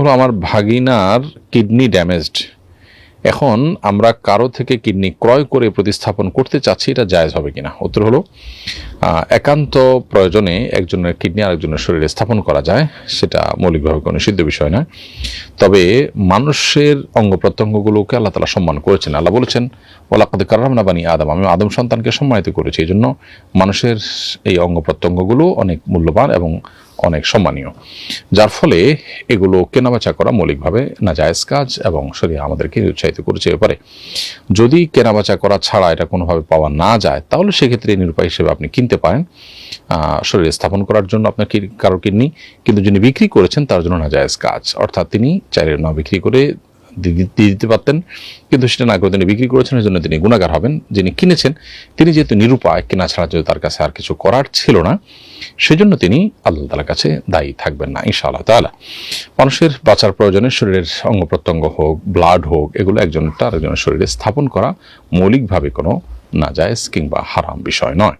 হলো আমার ভাগিনার kidney damaged. এখন আমরা কারও থেকে কিডনি ক্রয় করে প্রতিস্থাপন করতে চাচ্ছি, এটা জায়েজ হবে কিনা? উত্তর হলো একান্ত প্রয়োজনে একজনের কিডনি আরেকজনের শরীরে স্থাপন করা যায়, সেটা মৌলিকভাবে কোনো সিদ্ধ বিষয় নয়। তবে মানুষের অঙ্গ প্রত্যঙ্গগুলোকে আল্লাহ তালা সম্মান করেছেন। আল্লাহ বলেছেন ওলাকাদ কারাম না বানি আদম। আমি আদম সন্তানকে সম্মানিত করেছি। এই জন্য মানুষের এই অঙ্গ প্রত্যঙ্গগুলো অনেক মূল্যবান এবং অনেক সম্মানীয়। যার ফলে এগুলো কেনাবেচা করা মৌলিকভাবে নাজায়জ কাজ এবং শরীর আমাদেরকে নিরুৎসাহিত করেছে এ পারে যদি কেনাবেচা করা ছাড়া এটা কোনোভাবে পাওয়া না যায়, তাহলে সেক্ষেত্রে নিরুপায় হিসেবে আপনি কিনতে পারেন। শরীরে স্থাপন করার জন্য আপনার কারও কিডনি। কিন্তু যিনি বিক্রি করেছেন তার জন্য নাজায়জ কাজ। অর্থাৎ তিনি চাইলে না বিক্রি করে দিয়ে দিতে পারতেন। কিন্তু সেটা না করে তিনি বিক্রি করেছেন জন্য তিনি গুণাগার হবেন। যিনি কিনেছেন, তিনি যেহেতু নিরুপায়, কেনা ছাড়া যদি তার কাছে আর কিছু করার ছিল না, সেজন্য তিনি আল্লাহ তালার কাছে দায়ী থাকবেন না, ইনশাআল্লাহ তাআলা। মানুষের বাঁচার প্রয়োজনে শরীরের অঙ্গ প্রত্যঙ্গ হোক ব্লাড হোক, এগুলো একজনটা আরেকজনের শরীরে স্থাপন করা মৌলিকভাবে কোনো নাজায়েজ কিংবা হারাম বিষয় নয়।